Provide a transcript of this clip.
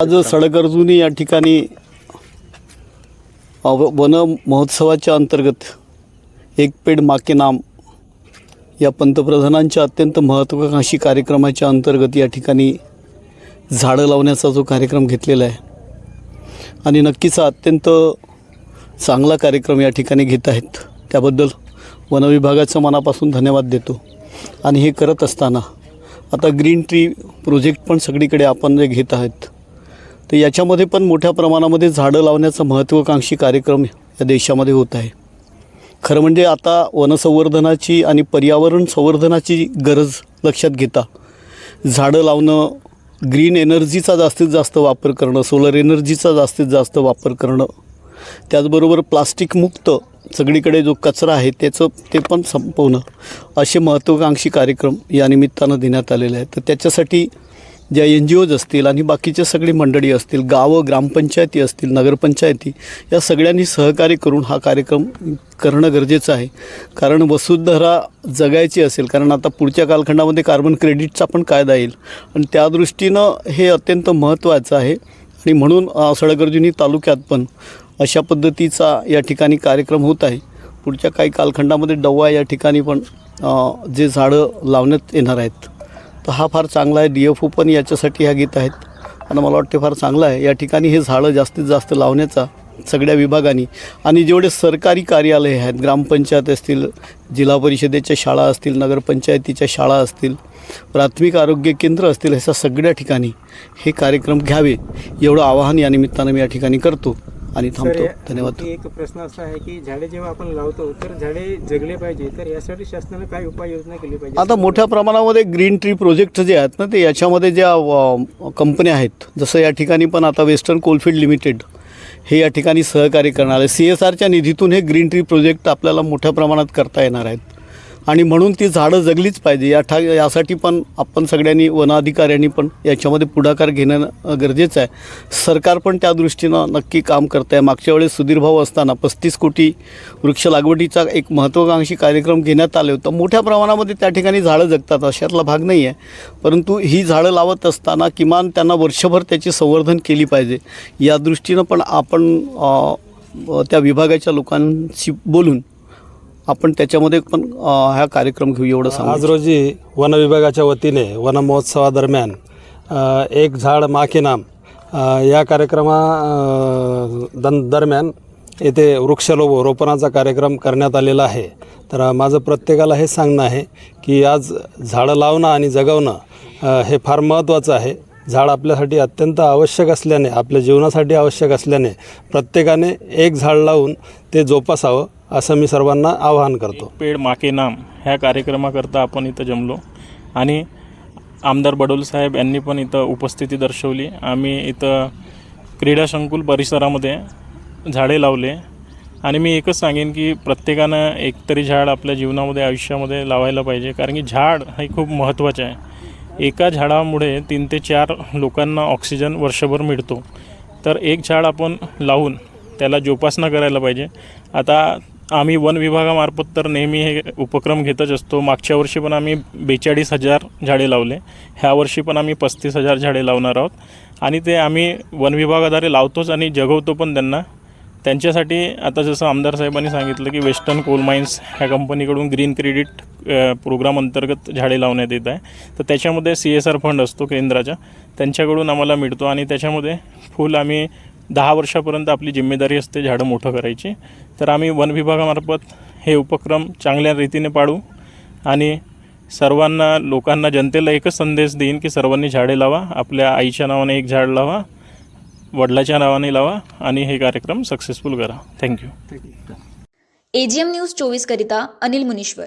आज सडकअर्जुनी या ठिकाणी वन महोत्सवाच्या अंतर्गत एक पेड माके नाम या पंतप्रधानांच्या अत्यंत महत्त्वाकांक्षी कार्यक्रमाच्या अंतर्गत या ठिकाणी झाडं लावण्याचा जो कार्यक्रम घेतलेला आहे. आणि नक्कीच अत्यंत चांगला कार्यक्रम या ठिकाणी घेत आहेत. त्याबद्दल वनविभागाचं मनापासून धन्यवाद देतो. आणि हे करत असताना आता ग्रीन ट्री प्रोजेक्ट पण सगळीकडे आपण जे घेत आहेत. तर याच्यामध्ये पण मोठ्या प्रमाणामध्ये झाडं लावण्याचा महत्त्वाकांक्षी कार्यक्रम या देशामध्ये होत आहे. खरं म्हणजे आता वनसंवर्धनाची आणि पर्यावरण संवर्धनाची गरज लक्षात घेता झाडं लावणं ग्रीन एनर्जीचा जास्तीत जास्त वापर करणं सोलर एनर्जीचा जास्तीत जास्त वापर करणं त्याचबरोबर प्लास्टिकमुक्त सगळीकडे जो कचरा आहे त्याचं ते पण संपवणं असे महत्त्वाकांक्षी कार्यक्रम या निमित्तानं देण्यात आलेले आहेत. तर त्याच्यासाठी ज्या एन जी ओज असतील आणि बाकीच्या सगळी मंडळी असतील गावं ग्रामपंचायती असतील नगरपंचायती या सगळ्यांनी सहकार्य करून हा कार्यक्रम करणं गरजेचं आहे. कारण वसुधरा जगायची असेल कारण आता पुढच्या कालखंडामध्ये कार्बन क्रेडिटचा पण कायदा येईल. आणि त्या दृष्टीनं हे अत्यंत महत्त्वाचं आहे. आणि म्हणून सळगर्जुनी तालुक्यात पण अशा पद्धतीचा या ठिकाणी कार्यक्रम होत आहे. पुढच्या काही कालखंडामध्ये डव्वा या ठिकाणी पण जे झाडं लावण्यात येणार आहेत. तर हा फार चांगला आहे. डी एफ ओ पण याच्यासाठी ह्या घेत आहेत. आणि मला वाटते फार चांगलं आहे. या ठिकाणी हे झाडं जास्तीत जास्त लावण्याचा सगळ्या विभागांनी आणि जेवढे सरकारी कार्यालय आहेत ग्रामपंचायत असतील जिल्हा परिषदेच्या शाळा असतील नगरपंचायतीच्या शाळा असतील प्राथमिक आरोग्य केंद्र असतील ह्याच्या सगळ्या ठिकाणी हे कार्यक्रम घ्यावे एवढं आवाहन या निमित्तानं मी या ठिकाणी करतो. आणि थांबतो. धन्यवाद. एक प्रश्न असा आहे की झाडे जेव्हा आपण लावतो तर झाडे जगले पाहिजे तर यासाठी शासनाने काय उपाययोजना केली पाहिजे? आता मोठ्या प्रमाणामध्ये ग्रीन ट्री प्रोजेक्ट जे आहेत ना ते याच्यामध्ये ज्या कंपन्या आहेत जसं या ठिकाणी पण आता वेस्टर्न कोलफिल्ड लिमिटेड हे या ठिकाणी सहकार्य करणार आहे सी एस आरच्या निधीतून हे ग्रीन ट्री प्रोजेक्ट आपल्याला मोठ्या प्रमाणात करता येणार आहेत. आणि म्हणून ती झाडं जगलीच पाहिजे. या ठा यासाठी पण आपण सगळ्यांनी वनाधिकाऱ्यांनी पण याच्यामध्ये पुढाकार घेणं गरजेचं आहे. सरकार पण त्या दृष्टीनं नक्की काम करत आहे मागच्या वेळेस सुधीर भाऊ असताना पस्तीस कोटी वृक्ष लागवडीचा एक महत्त्वाकांक्षी कार्यक्रम घेण्यात आले होतं. मोठ्या प्रमाणामध्ये त्या ठिकाणी झाडं जगतात अशातला भाग नाही आहे. परंतु ही झाडं लावत असताना किमान त्यांना वर्षभर त्याची संवर्धन केली पाहिजे. या दृष्टीनं पण आपण त्या विभागाच्या लोकांशी बोलून आपण त्याच्यामध्ये पण हा कार्यक्रम घेऊ एवढं सांग आज रोजी वन विभागाच्या वतीने वन महोत्सवादरम्यान एक झाड माके नाम या कार्यक्रमा दन दरम्यान येथे वृक्षलोभ रोपणाचा कार्यक्रम करण्यात आलेला आहे. तर माझं प्रत्येकाला हे सांगणं आहे की आज झाडं लावणं आणि जगवणं हे फार महत्त्वाचं आहे. झाड आपल्यासाठी अत्यंत आवश्यक असल्याने आपल्या जीवनासाठी आवश्यक असल्याने प्रत्येकाने एक झाड लावून ते जोपासावं. असं मी सर्वांना आवाहन करतो. पेड माके नाम ह्या कार्यक्रमाकरता आपण इथं जमलो. आणि आमदार बडोल साहेब यांनी पण इथं उपस्थिती दर्शवली. आम्ही इथं क्रीडा संकुल परिसरामध्ये झाडे लावले. आणि मी एकच सांगेन की प्रत्येकानं एकतरी झाड आपल्या जीवनामध्ये आयुष्यामध्ये लावायला पाहिजे. कारण की झाड हे खूप महत्त्वाचे आहे. एका झाडामुळे तीन ते चार लोकांना ऑक्सिजन वर्षभर मिळतो. तर एक झाड आपण लावून त्याला जोपासना करायला पाहिजे. आता आम्ही वन विभागामार्फत तर नेहमी हे उपक्रम घेतच असतो. मागच्या वर्षी पण आम्ही बेचाळीस हजार झाडे लावले. ह्या वर्षी पण आम्ही पस्तीस हजार झाडे लावणार आहोत. आणि ते आम्ही वन विभागाद्वारे लावतोच आणि जगवतो पण त्यांना. त्यांच्यासाठी आता जसं आमदार साहेबांनी सांगितलं की वेस्टर्न कोल माइन्स ह्या कंपनीकडून ग्रीन क्रेडिट प्रोग्राम अंतर्गत झाडे लावण्यात येत आहे. तर त्याच्यामध्ये सी एस आर फंड असतो केंद्राचा त्यांच्याकडून आम्हाला मिळतो आणि त्याच्यामध्ये फुल आम्ही दहा वर्षापर्यंत आपली जिम्मेदारी असते झाडं मोठं करायची. तर आम्ही वन विभागामार्फत हे उपक्रम चांगल्या रीतीने पाडू आणि सर्वांना लोकांना जनतेला एकच संदेश देईन की सर्वांनी झाडे लावा आपल्या आईच्या नावाने एक झाड लावा वडिलाच्या नावाने लावा आणि हे कार्यक्रम सक्सेसफुल करा. थँक्यू. एजीएम न्यूज चोवीस करिता अनिल मुनीश्वर.